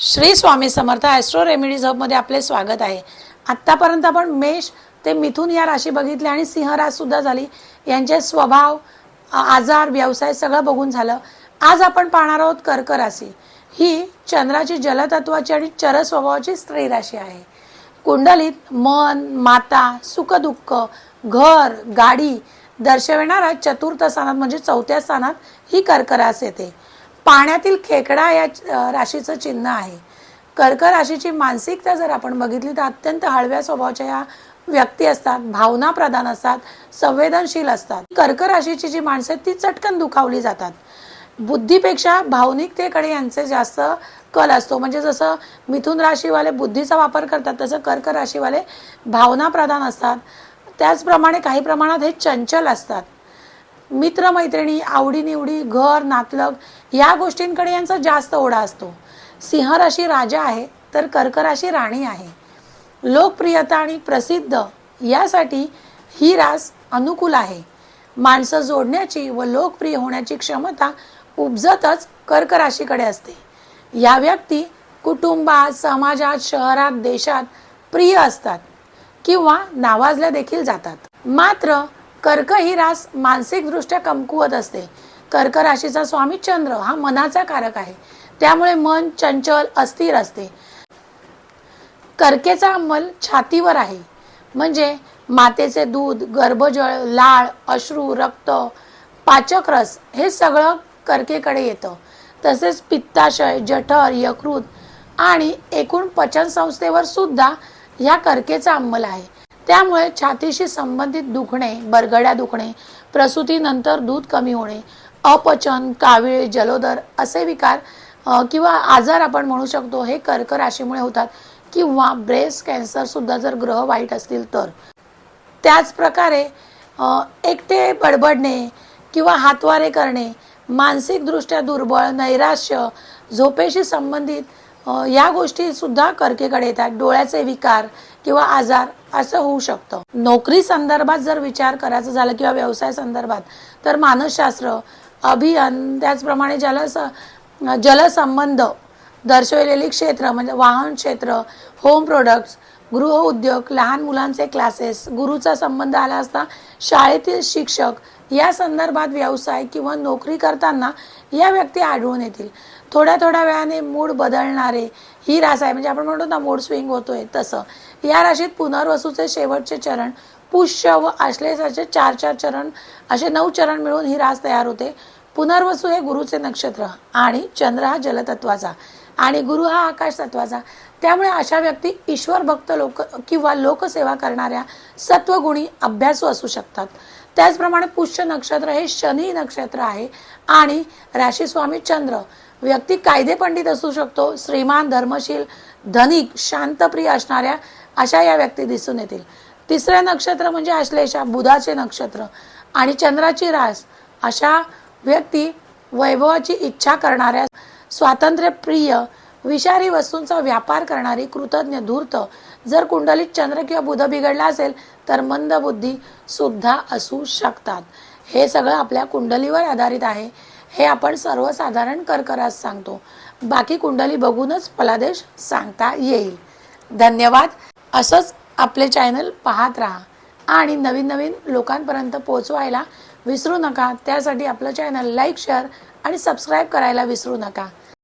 Shri Swami Samarth astro remedies हबमध्ये आपले स्वागत आहे. आत्तापर्यंत आपण मेष ते मिथुन या राशी बघितल्या आणि सिंह रासुद्धा झाली. यांचे स्वभाव आजार व्यवसाय सगळं बघून झालं. आज आपण पाहणार आहोत कर्क राशी. ही चंद्राची जलतत्वाची आणि चर स्वभावाची स्त्री राशी आहे. कुंडलीत मन माता सुखदुःख घर गाडी दर्शविणारा चतुर्थ स्थानात म्हणजे चौथ्या स्थानात ही कर्क रास येते. पाण्यातील खेकडा या राशीचं चिन्ह आहे. कर्क राशीची मानसिकता जर आपण बघितली तर अत्यंत हळव्या स्वभावाच्या या व्यक्ती असतात भावना प्रधान असतात संवेदनशील असतात. कर्क राशीची जी माणसं आहेत ती चटकन दुखावली जातात. बुद्धीपेक्षा भावनिकतेकडे यांचे जास्त कल असतो. म्हणजे जसं मिथुन राशीवाले बुद्धीचा वापर करतात तसं कर्क राशीवाले भावना प्रधान असतात. त्याचप्रमाणे काही प्रमाणात हे चंचल असतात. मित्रमैत्रिणी आवडीनिवडी घर नातलग या गोष्टींकडे यांचा जास्त ओढा असतो. सिंह राशी राजा आहे तर कर्क राशी राणी आहे. लोकप्रियता आणि प्रसिद्ध यासाठी ही रास अनुकूल आहे. माणसं जोडण्याची व लोकप्रिय होण्याची क्षमता उपजतच कर्क राशीकडे असते. या व्यक्ती कुटुंबात समाजात शहरात देशात प्रिय असतात किंवा नावाजल्या देखील जातात. मात्र कर्क ही रास मानसिकदृष्ट्या कमकुवत असते. कर्क राशीचा स्वामी चंद्र हा मनाचा कारक आहे. त्यामुळे मन चंचल अस्थिर असते. कर्केचा अंमल छातीवर आहे. म्हणजे मातेचे दूध गर्भजळ लाळ अश्रू रक्त पाचक रस हे सगळं कर्केकडे येतं. तसेच पित्ताशय जठर यकृत आणि एकूण पचन संस्थेवर सुद्धा ह्या कर्केचा अंमल आहे. त्यामुळे छातीशी संबंधित दुखणे बरगड्या दुखणे प्रसूतीनंतर दूध कमी होणे अपचन कावीळ जलोदर असे विकार किंवा आजार आपण म्हणू शकतो हे कर्क राशीमुळे होतात. किंवा ब्रेस्ट कॅन्सर सुद्धा जर ग्रह वाईट असतील तर. त्याच प्रकारे एकटे बडबडणे किंवा हातवारे करणे मानसिकदृष्ट्या दुर्बळ नैराश्य झोपेशी संबंधित या गोष्टी सुद्धा कर्केकडे येतात. डोळ्याचे विकार किंवा आजार असं होऊ शकतं. नोकरी संदर्भात जर विचार करायचा झाला किंवा व्यवसाय संदर्भात तर मानसशास्त्र अभियान त्याचप्रमाणे जल जलसंबंध दर्शवलेली क्षेत्र म्हणजे वाहन क्षेत्र होम प्रोडक्ट्स गृह उद्योग लहान मुलांचे क्लासेस गुरुचा संबंध आला असता शाळेतील शिक्षक या संदर्भात व्यवसाय किंवा नोकरी करताना या व्यक्ती आढळून येतील. थोड्या थोड्या वेळाने मूड बदलणारे ही रास आहे. म्हणजे आपण म्हणतो ना मूड स्विंग होतोय तसं. या राशीत पुनर्वसूचे शेवटचे चरण पुष्य व आश्लेषाचे चार चार चरण असे नऊ चरण मिळून ही रास तयार होते. पुनर्वसू हे गुरुचे नक्षत्र आणि चंद्र हा जलतत्वाचा आणि गुरु हा आकाश तत्वाचा त्यामुळे अशा व्यक्ती ईश्वर भक्त लोक किंवा लोकसेवा करणाऱ्या सत्वगुणी अभ्यासू असू शकतात. त्याचप्रमाणे पुष्य नक्षत्र हे शनी नक्षत्र आहे आणि राशीस्वामी चंद्र. व्यक्ती कायदे पंडित असू शकतो श्रीमान धर्मशील धनिक शांतप्रिय असणाऱ्या अशा या व्यक्ती दिसून येतील. तिसरे नक्षत्र म्हणजे आश्लेषा बुधाचे नक्षत्र आणि चंद्राची रास अशा व्यक्ती वैभवाची इच्छा करणाऱ्या स्वातंत्र्यप्रिय विषारी वस्तूंचा व्यापार करणारी कृतज्ञ धूर्त जर कुंडलीत चंद्र किंवा बुध बिघडला असेल तर मंदबुद्धी सुद्धा असू शकतात. हे सगळं आपल्या कुंडलीवर आधारित आहे. हे आपण सर्वसाधारण कर्करास सांगतो. बाकी कुंडली बघूनच फलादेश सांगता येईल. धन्यवाद. असंच आपले चॅनल पाहत राहा. आणि नवीन नवीन लोकांपर्यंत पोहोचवायला विसरू नका. त्यासाठी आपलं चॅनल लाईक शेअर आणि सबस्क्राईब करायला विसरू नका.